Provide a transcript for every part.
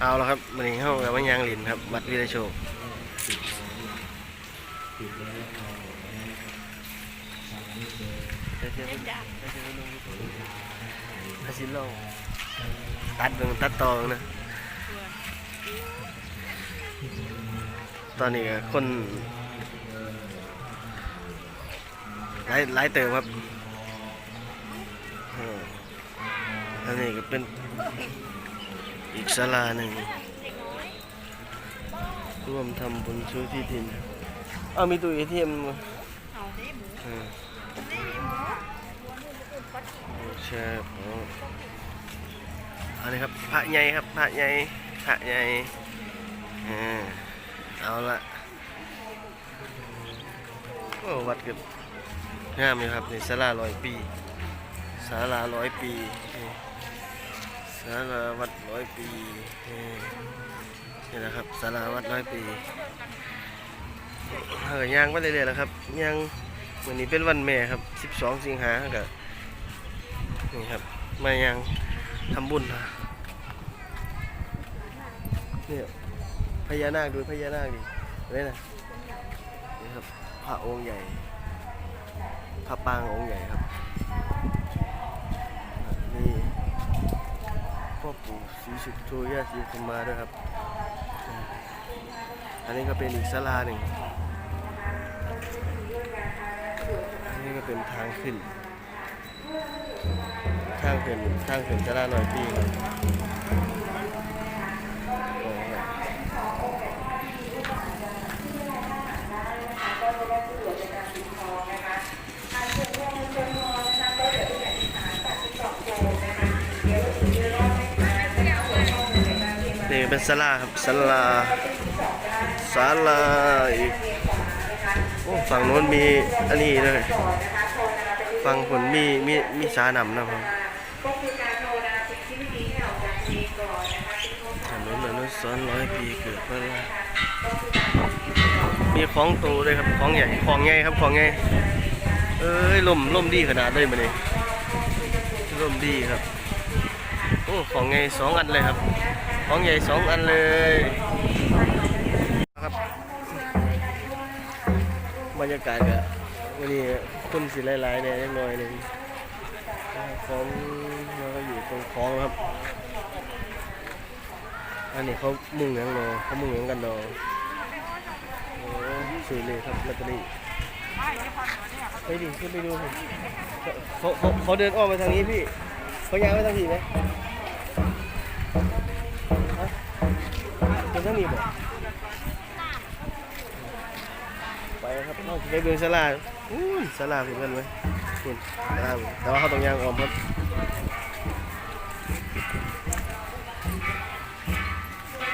เอาและครับมันนี้เข้ากับว่ายางหลินครับวัดวิรโชคอาชิโลตัดเบิ่งตัดต่อนะ ตอนนี้ก็คนหลายหลายเติมครับเอออันนี้ก็เป็น อีกศาลาหนึ่งร่วมทำบุญช่วยที่ดิน เอามีตู้เอทีเอ็มใช่อ๋ออันนี้ครับพระใหญ่ครับพระใหญ่พระใหญ่เอาละโอ้วัดกับงามอยู่ครับนี่ศาลาร้อยปีศาลาร้อยปี นี่ศาลาวัดร้อยปีนี่นี่นะครับศาลาวัดร้อยปีเออย่างไปเรื่อยๆแล้วครับย่างวันนี้เป็นวันแม่ครับ 12 สิงหากับนี่ครับมาย่างทำบุญนะเนี่ยพญานาคดูพญานาคดิเห็นไหมนะนี่ครับพระองค์ใหญ่พระปางองค์ใหญ่ครับ นี่ พ่อปู่ศรีสุโธย่าศรีคุมาด้วยครับ อันนี้ก็เป็นอีกศาลาหนึ่ง อันนี้ก็เป็นทางขึ้น ทางขึ้นทางขึ้นศาลาหน่อยปีครับ เป็นศาลาครับศาลาศาลาอีกโอ้ฝั่งโน้นมีอันนี้เลยฝั่งผลมีมีมีสานำนะครับถนนอนุสรณ์ร้อยปีเกิดเมื่อไรมีของโตด้วยครับของใหญ่ของใหญ่ครับของใหญ่เอ้ยลมลมดีขนาดเลยมันนี่ลมดีครับโอ้ของใหญ่สองอันเลยครับ ของใหญ่สองอันเลยครับบรรยากาศก็วันนี้คนสิหลายๆเนี่ยเล็กน้อยหนึงของเราก็อยู่ตรงคลองครับ อันนี้เขามุ่งหยังเนาะเขามุ่งยังกันเนาะโอ้สวยเลยครับลอตเตอรี่ไปดิขึ้นไปดูเขาเขาเขาเดินอ้อมมาทางนี้พี่เขาย้ายมาทางนี้ไหม นี่บ่ไปครับเอาไปเบิ่งสลาอุ้ยสลาถึงกันไหมคุณสลาแต่ว่าเขาต้องย่างออมครับ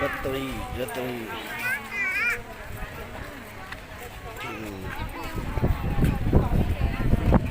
ลอตเตอรี่ลอตเตอรี่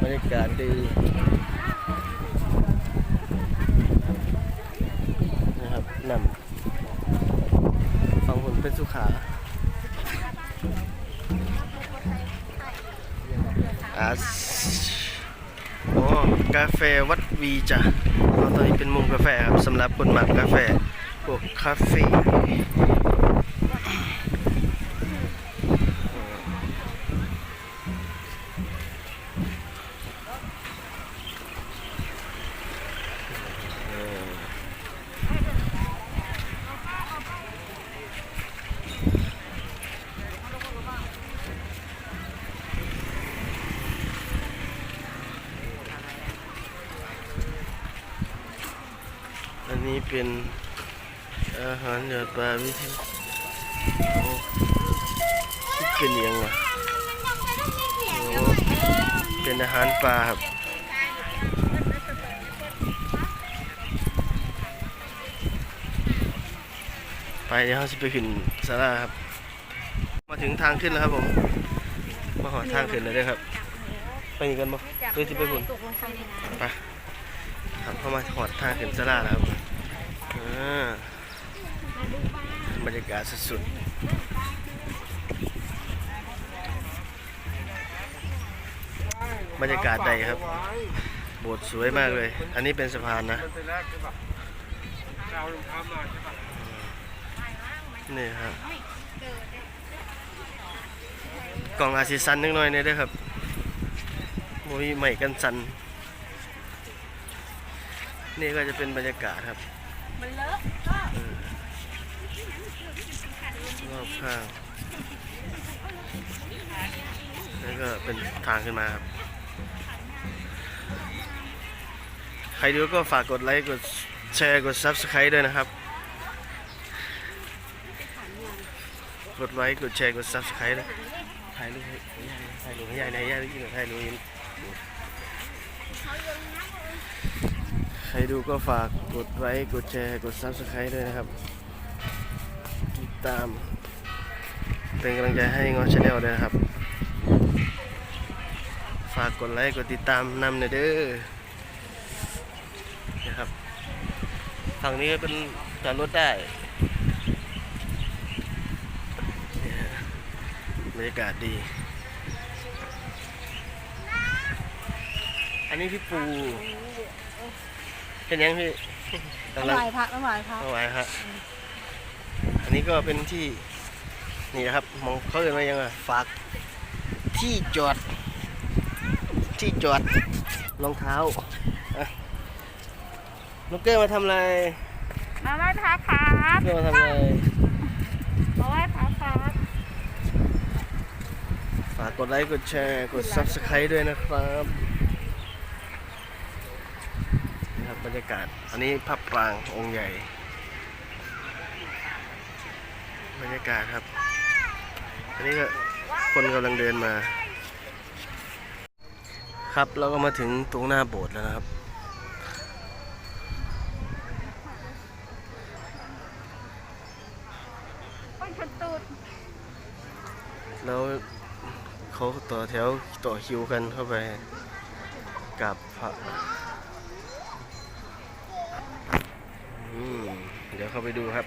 บรรยากาศดีนะครับนำฝั่งผล เป็นสุขา อ่าโอ้กาแฟวัดวีจ้ะเอาตอนนี้เป็นมุมกาแฟครับสำหรับคนหมักกาแฟพวกคาเฟ่ เป็นอาหารยอดปลาวิธีคิดเป็นยังวะเป็นอาหารปลาครับไปเดี๋ยวเราจะไปขึ้นศาลาครับ มาถึงทางขึ้นแล้วครับผม มาหอทางขึ้นเลยเด้อครับ ไปกันบ่เพื่อจะไปบุญไปในไปครับเข้ามาหอดทางขึ้นศาลาแล้วครับ บรรยากาศสุดๆบรรยากาศใดครับ โบสถ์สวยมากเลย อันนี้เป็นสะพานนะนี่ครับกล่องอาซิสันนิดหน่อยนี่ด้วยครับโมมีใหม่กันสัน นี่ก็จะเป็นบรรยากาศครับ มันเลอะก็รอบข้างแล้วก็เป็นทางขึ้นมาครับ ใครดูก็ฝากกดไลค์ กดแชร์ กด Subscribe ด้วยนะครับ กดไลค์ กดแชร์ กด Subscribe ด้วยถ่ายรูปให้ยายถ่ายรูปให้ยายในยายได้ยินถ่ายรูปให้ ใครดูก็ฝากกดไลค์กดแชร์กด Subscribe ด้วยนะครับ ติดตาม เป็นกำลังใจให้งอชาแนลด้วยนะครับ ฝากกดไลค์กดติดตามนำหน่อยเด้อนะครับฝั่งนี้เป็นจอดรถได้บรรยากาศดี อันนี้พี่ปู เป็นยังพี่กำลังไหวพระไม่ไหวพระเอาไว้ครับอันนี้ก็เป็นที่นี่นะครับมองเขาเรียกว่ายังไงฝากที่จอด ที่จอดรองเท้าอะนุกเกอร์มาทำอะไร มาไหว้พระครับนุกเกอร์มาทำอะไร มาไหว้พระครับฝากกดไลค์ กดแชร์ กด subscribe ด้วยนะครับนี่ค รับรรยากาศ อันนี้พระปรางองค์ใหญ่ บรรยากาศครับ อันนี้ก็คนกำลังเดินมา ครับเราก็มาถึงตรงหน้าโบสถ์แล้วนะครับ แล้วเขาต่อแถวต่อคิวกันเข้าไปกับพระอืม เดี๋ยวเข้าไปดูครับ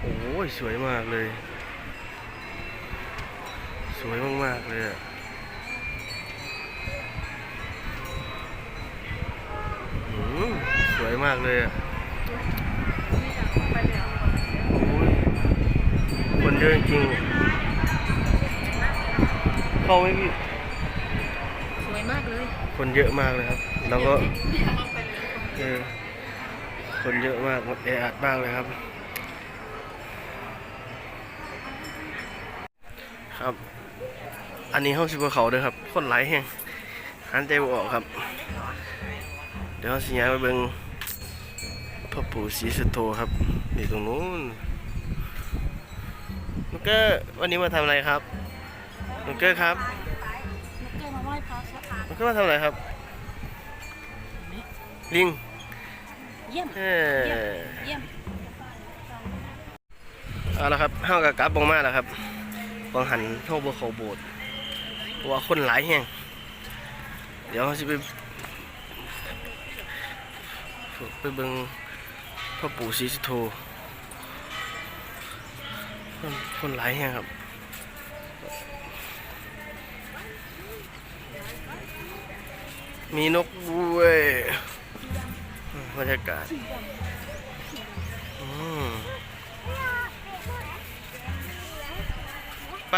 โอ้ยสวยมากเลย สวยมาก ๆ เลยอะสวยมากเลยอะคนเยอะจริงเข้าไหมพี่ สวยมากเลย คนเยอะมากเลยครับ แล้วก็คนเยอะมากหมดแออัดมากเลยครับ ครับ อันนี้ห้องสิบเขาด้วยครับ คนหลายแห่งหันใจบออกครับ เดี๋ยวสิย้ายไปเบิ่งพ่อปู่ศรีสุโธครับอยู่ตรงนู้นนุกเกอร์วันนี้มาทำอะไรครับนุกเกอร์ครับ ระครับนุกเกอร์มาทำอะไรครับ ลิง เยี่ยม เออเยี่ยมเอาละครับเฮากับกลับบงมาแล้วครับบางหันเฮาบ่เข้าโบสถ์เพราะว่าคนหลายแฮงเดี๋ยวเราสิไปไปเบิ่งพ่อปู่ศรีสุโธคนคนหลายแฮงครับ มีนกด้วยบรรยากาศอืมไป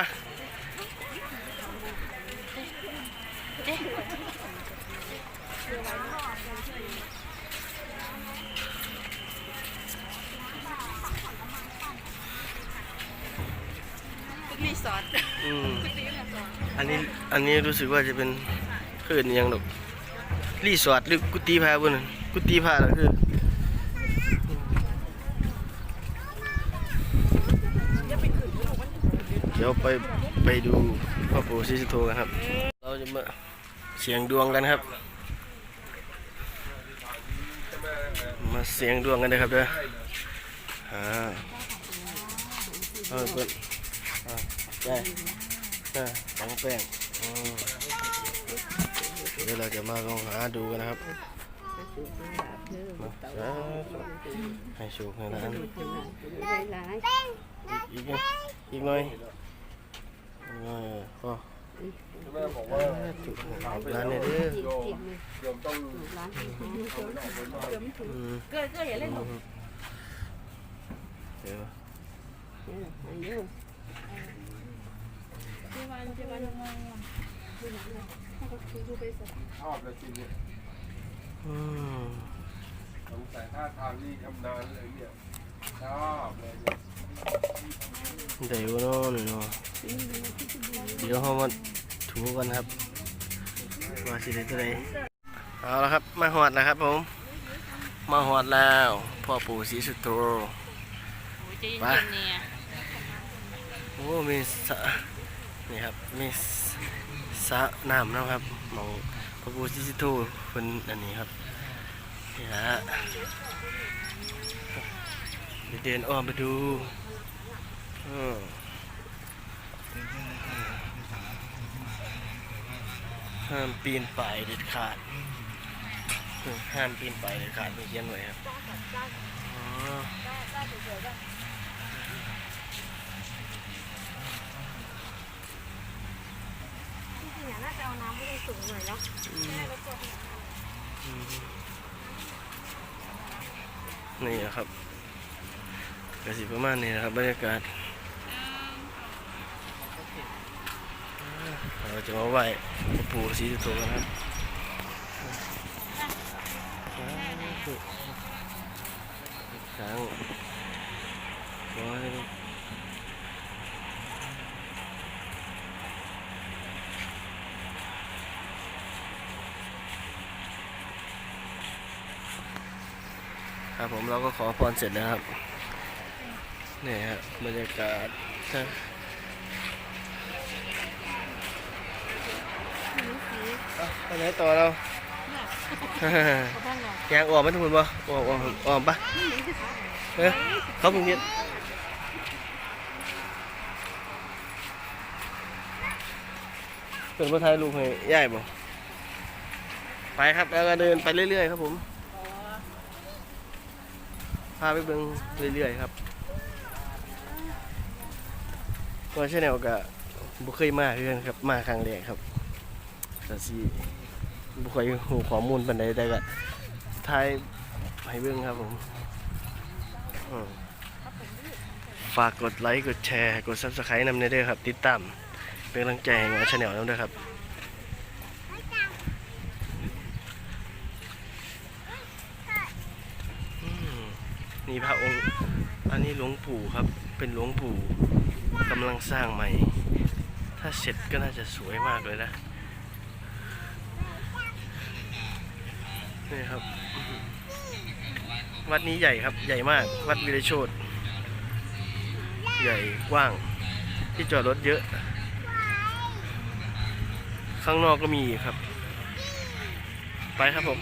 รีสอร์ทอืมอันนี้ อันนี้รู้สึกว่าจะเป็นคลื่นยังดอก รีสอร์ทหรือกุฏิพาบุญนกุฏิพาแล้วคือเดี๋ยวไปไปดูพ่อปู่ศรีสุโธกันครับ เราจะมาเสียงดวงกันครับ มาเสียงดวงกันนะครับเด้ออ่าเออเปิดอ่าได้อ่าสองแป้งอืม เดี๋ยวเราจะมาลองหาดูกันนะครับมาสาธุให้โชคให้ร้านอีกอีกอีกอีกหน่อยอีกหน่อยพอแม่บอกว่าจุกร้านนี้เด้อโยมโยมต้องร้านอืมเกลือเกลืออย่าเล่นหนูเดี๋ยวอายุเจวันเจวัน ชอบเลยจริเนี่ยสงสัยท่าทางนี่ชำนาญเลยเนี่ยชอบเลยเนี่ย เดี๋ยวเนาะเนาะเดี๋ยวเขามาถูกันครับวาสิได้ตัวใดเอาละครับมาหอดแล้วครับผม มาหอดแล้วพ่อปู่ศรีสุโธ โอ้ยใจเย็นๆเนี่ย โอ้มีสะนี่ครับมีส ระน้ำนะครับหมองพระปู่ศรีสุโธคนอันนี้ครับนี่ฮะเดี๋ยวเดินอ้อมไปดูอืมห้ามปีนป่ายเด็ดขาด ห้ามปีนป่ายเด็ดขาดมีเขียนไว้ครับอ๋อ จริงๆน่าจะเอาน้ำให้ สูงหน่อยเนาะนี่นะครับกระสีประมาณนี้นะครับบรรยากาศเราจะมาไหว้พระปู่ศรีสุโธกันครับช้างขอให้ลูก ครับผมเราก็ขอพรเสร็จแล้วครับนี่ครับรรยากาศอะไปไหนต่อเราเขาบ้านเรายางออกมทุกคนบ่ออกออกออกปะเอ้ยเขาเพิ่งเฮ็ดเปิดมาถ่ายรูปให้ย่ายบ่ไปครับแล้วก็เดินไปเรื่อยๆครับผม พาไปเบิ่งเรื่อยๆครับตัวชาแนลก็บ่เคยมาเพื่อนครับมาครั้งแรกครับก็สิบุเคยหูข้อมูลปันใดแต่ก็ท้ายให้เบิ่งครับผมฝากกดไลค์กดแชร์ กด subscribe นำเด้อครับ ติดตามเป็นกำลังใจให้หมอชาแนลนำด้วยครับอืม นี่พระองค์ อันนี้หลวงปู่ครับ เป็นหลวงปู่กำลังสร้างใหม่ ถ้าเสร็จก็น่าจะสวยมากเลยนะ นี่ครับ วัดนี้ใหญ่ครับ ใหญ่มาก วัดวิรโชตใหญ่กว้าง ที่จอดรถเยอะ ข้างนอกก็มีครับ ไปครับผม